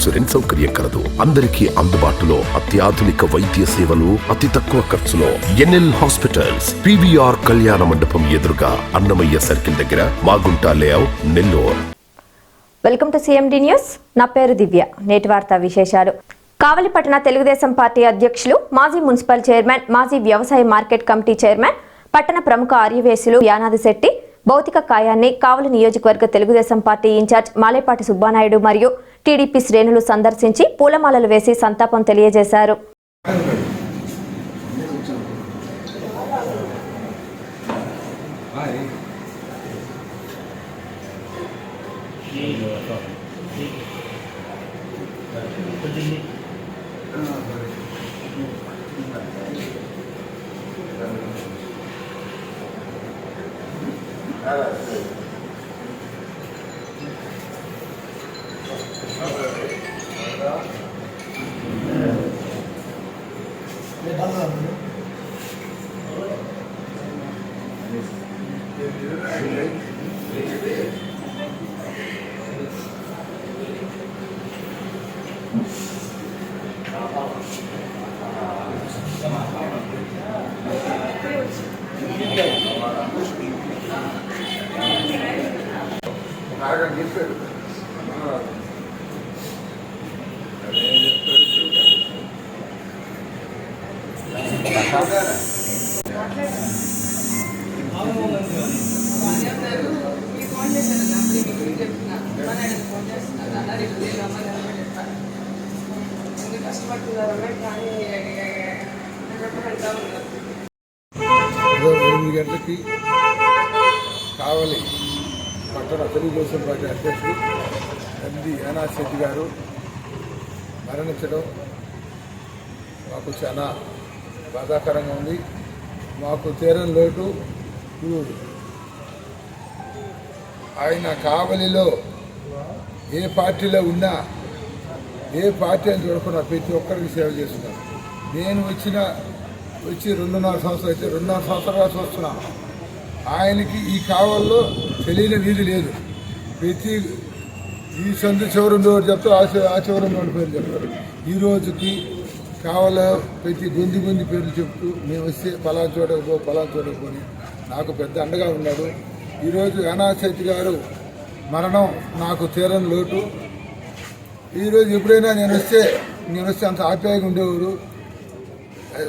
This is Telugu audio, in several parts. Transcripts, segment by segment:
ఇన్సూరెన్స్ సౌకర్యం కలదు. అందరికీ అందుబాటులో అత్యాధునిక వైద్య సేవలు అతి తక్కువ ఖర్చులో. ఎన్ఎల్ హాస్పిటల్స్ పివిఆర్ కళ్యాణ మండపం ఎదురుగా అన్నమయ్య సర్కిల్ దగ్గర Magunta layout Nellore. Welcome to CMD news. నా పేరు దివ్య. నేటి వార్తా విశేషాలు. కావలిపట్టణ తెలుగుదేశం పార్టీ అధ్యక్షులు మాజీ మున్సిపల్ చైర్మన్ మాజీ వ్యవసాయ మార్కెట్ కమిటీ చైర్మన్ పట్టణ ప్రముఖ ఆర్యవేశులు యానాది శెట్టి భౌతిక కాయాన్ని కావలి నియోజకవర్గ తెలుగుదేశం పార్టీ ఇన్ఛార్జ్ మాలేపాటి సుబ్బానాయుడు మరియు టీడీపీ శ్రేణులు సందర్శించి పూలమాలలు వేసి సంతాపం తెలియజేశారు. I don't get it. ఎనిమిది గంటలకి కావలి పట్టణ తెలుగుదేశం పార్టీ అధ్యక్షుడు నంది యానాథ్ శెట్టి గారు మరణించడం మాకు చాలా బాధాకరంగా ఉంది. మాకు తీరని లోటు ఆయన కావలిలో ఏ పార్టీలో ఉన్నా ఏ పార్టీ అని చూడకుండా ప్రతి ఒక్కరికి సేవ చేస్తున్నారు. నేను వచ్చిన వచ్చి రెండున్నర సంవత్సరాలు అయితే రెండున్నర సంవత్సరాలు చూస్తున్నాను ఆయనకి ఈ కావల్లో తెలియని వీధి లేదు. ప్రతి ఈ సందు చివరి ఉండేవాడు చెప్తారు ఆ చివరి- ఆ చివరి ఉండేవాడి పేరు చెప్తారు. ఈ రోజుకి కావల ప్రతి గొంతి గొంతి పేర్లు చెప్తూ మేము వస్తే పలా చూడకపో పలా చూడకపోని నాకు పెద్ద అండగా ఉన్నాడు. ఈరోజు అనాశక్తి గారు మరణం నాకు తీరని లోటు. ఈరోజు ఎప్పుడైనా నేను వస్తే నేను వస్తే అంత ఆప్యాయంగా ఉండేవారు.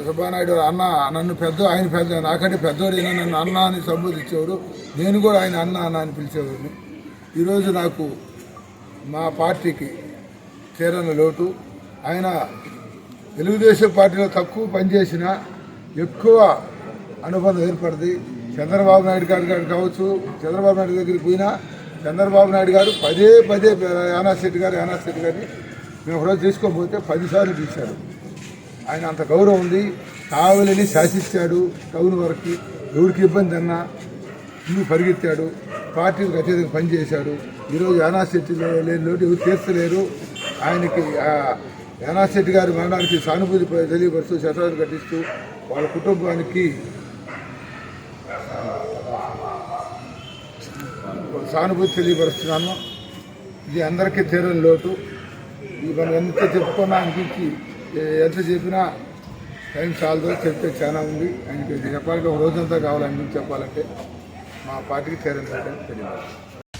సుబ్బానాయుడు అన్న నన్ను పెద్ద ఆయన పెద్ద నాకంటే పెద్దోడైనా నన్ను అన్న అని సంబోధించేవారు. నేను కూడా ఆయన అన్న అన్న అని పిలిచేవాడిని. ఈరోజు నాకు మా పార్టీకి తీరని లోటు. ఆయన తెలుగుదేశం పార్టీలో తక్కువ పనిచేసిన ఎక్కువ అనుబంధం ఏర్పడింది. చంద్రబాబు నాయుడు గారి గారు కావచ్చు చంద్రబాబు నాయుడు దగ్గరికి పోయినా చంద్రబాబు నాయుడు గారు పదే పదే యానాశెట్టి గారు యానాశెట్టి గారిని మేము ఒకరోజు తీసుకోకపోతే పదిసార్లు తీశారు. ఆయన అంత గౌరవం ఉంది. కావలిని శాసిస్తాడు టౌన్ వరకు. ఎవరికి ఇబ్బంది అన్నా ఇల్లు పరిగెత్తాడు. పార్టీలకు అత్యధిక పనిచేశాడు ఈరోజు యానాశెట్టిలో లేని లోటు ఎవరు తీర్చలేరు. ఆయనకి యానాశెట్టి గారి మరణానికి సానుభూతి తెలియపరుస్తూ శతాలు కట్టిస్తూ వాళ్ళ కుటుంబానికి సానుభూతి తెలియపరుస్తున్నాను. ఇది అందరికీ తీరని లోటు. మనం ఎంత చెప్పుకున్నా అనిపించి ఎంత చెప్పినా టైం చాలదో చెప్తే చాలా ఉంది. ఆయనకి చెప్పాలంటే ఒక రోజంతా కావాలని చెప్పాలంటే మా పార్టీకి తీరని లోటు తెలియదు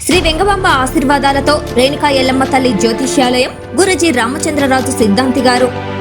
శ్రీ వెంగబాంబ ఆశీర్వాదాలతో రేణుకా ఎల్లమ్మ తల్లి జ్యోతిష్యాలయం గురుజీ రామచంద్రరాజు సిద్ధాంతి గారు